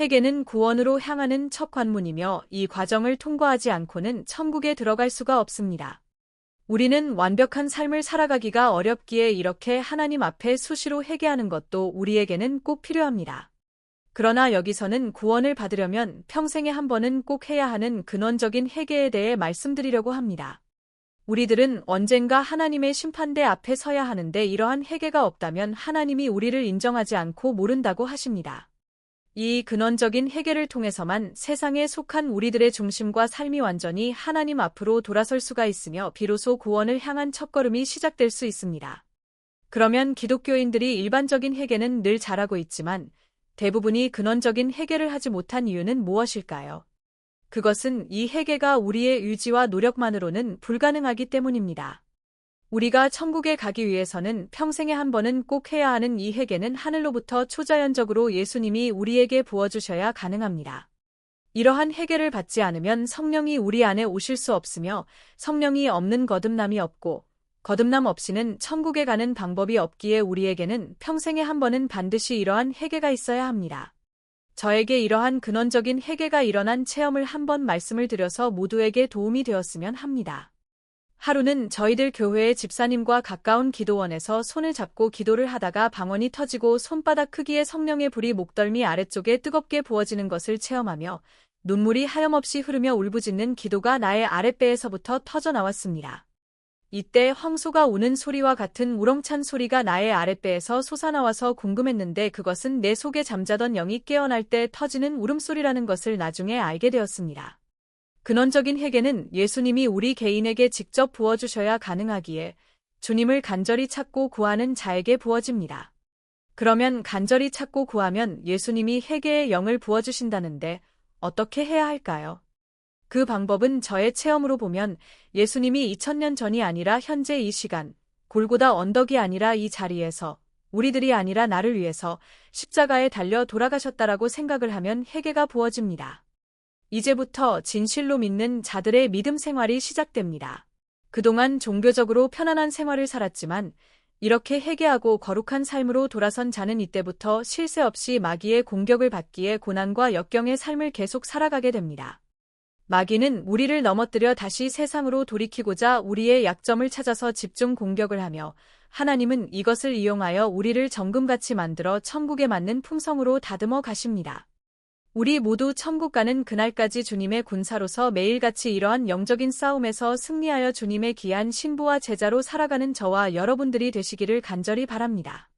회개는 구원으로 향하는 첫 관문이며 이 과정을 통과하지 않고는 천국에 들어갈 수가 없습니다. 우리는 완벽한 삶을 살아가기가 어렵기에 이렇게 하나님 앞에 수시로 회개하는 것도 우리에게는 꼭 필요합니다. 그러나 여기서는 구원을 받으려면 평생에 한 번은 꼭 해야 하는 근원적인 회개에 대해 말씀드리려고 합니다. 우리들은 언젠가 하나님의 심판대 앞에 서야 하는데 이러한 회개가 없다면 하나님이 우리를 인정하지 않고 모른다고 하십니다. 이 근원적인 회개를 통해서만 세상에 속한 우리들의 중심과 삶이 완전히 하나님 앞으로 돌아설 수가 있으며 비로소 구원을 향한 첫걸음이 시작될 수 있습니다. 그러면 기독교인들이 일반적인 회개는 늘 잘하고 있지만 대부분이 근원적인 회개를 하지 못한 이유는 무엇일까요? 그것은 이 회개가 우리의 의지와 노력만으로는 불가능하기 때문입니다. 우리가 천국에 가기 위해서는 평생에 한 번은 꼭 해야 하는 이 회개는 하늘로부터 초자연적으로 예수님이 우리에게 부어주셔야 가능합니다. 이러한 회개를 받지 않으면 성령이 우리 안에 오실 수 없으며 성령이 없는 거듭남이 없고 거듭남 없이는 천국에 가는 방법이 없기에 우리에게는 평생에 한 번은 반드시 이러한 회개가 있어야 합니다. 저에게 이러한 근원적인 회개가 일어난 체험을 한번 말씀을 드려서 모두에게 도움이 되었으면 합니다. 하루는 저희들 교회의 집사님과 가까운 기도원에서 손을 잡고 기도를 하다가 방언이 터지고 손바닥 크기의 성령의 불이 목덜미 아래쪽에 뜨겁게 부어지는 것을 체험하며 눈물이 하염없이 흐르며 울부짖는 기도가 나의 아랫배에서부터 터져 나왔습니다. 이때 황소가 우는 소리와 같은 우렁찬 소리가 나의 아랫배에서 솟아나와서 궁금했는데 그것은 내 속에 잠자던 영이 깨어날 때 터지는 울음소리라는 것을 나중에 알게 되었습니다. 근원적인 회개는 예수님이 우리 개인에게 직접 부어주셔야 가능하기에 주님을 간절히 찾고 구하는 자에게 부어집니다. 그러면 간절히 찾고 구하면 예수님이 회개의 영을 부어주신다는데 어떻게 해야 할까요? 그 방법은 저의 체험으로 보면 예수님이 2000년 전이 아니라 현재 이 시간, 골고다 언덕이 아니라 이 자리에서 우리들이 아니라 나를 위해서 십자가에 달려 돌아가셨다라고 생각을 하면 회개가 부어집니다. 이제부터 진실로 믿는 자들의 믿음 생활이 시작됩니다. 그동안 종교적으로 편안한 생활을 살았지만 이렇게 회개하고 거룩한 삶으로 돌아선 자는 이때부터 실세 없이 마귀의 공격을 받기에 고난과 역경의 삶을 계속 살아가게 됩니다. 마귀는 우리를 넘어뜨려 다시 세상으로 돌이키고자 우리의 약점을 찾아서 집중 공격을 하며 하나님은 이것을 이용하여 우리를 정금같이 만들어 천국에 맞는 품성으로 다듬어 가십니다. 우리 모두 천국 가는 그날까지 주님의 군사로서 매일같이 이러한 영적인 싸움에서 승리하여 주님의 귀한 신부와 제자로 살아가는 저와 여러분들이 되시기를 간절히 바랍니다.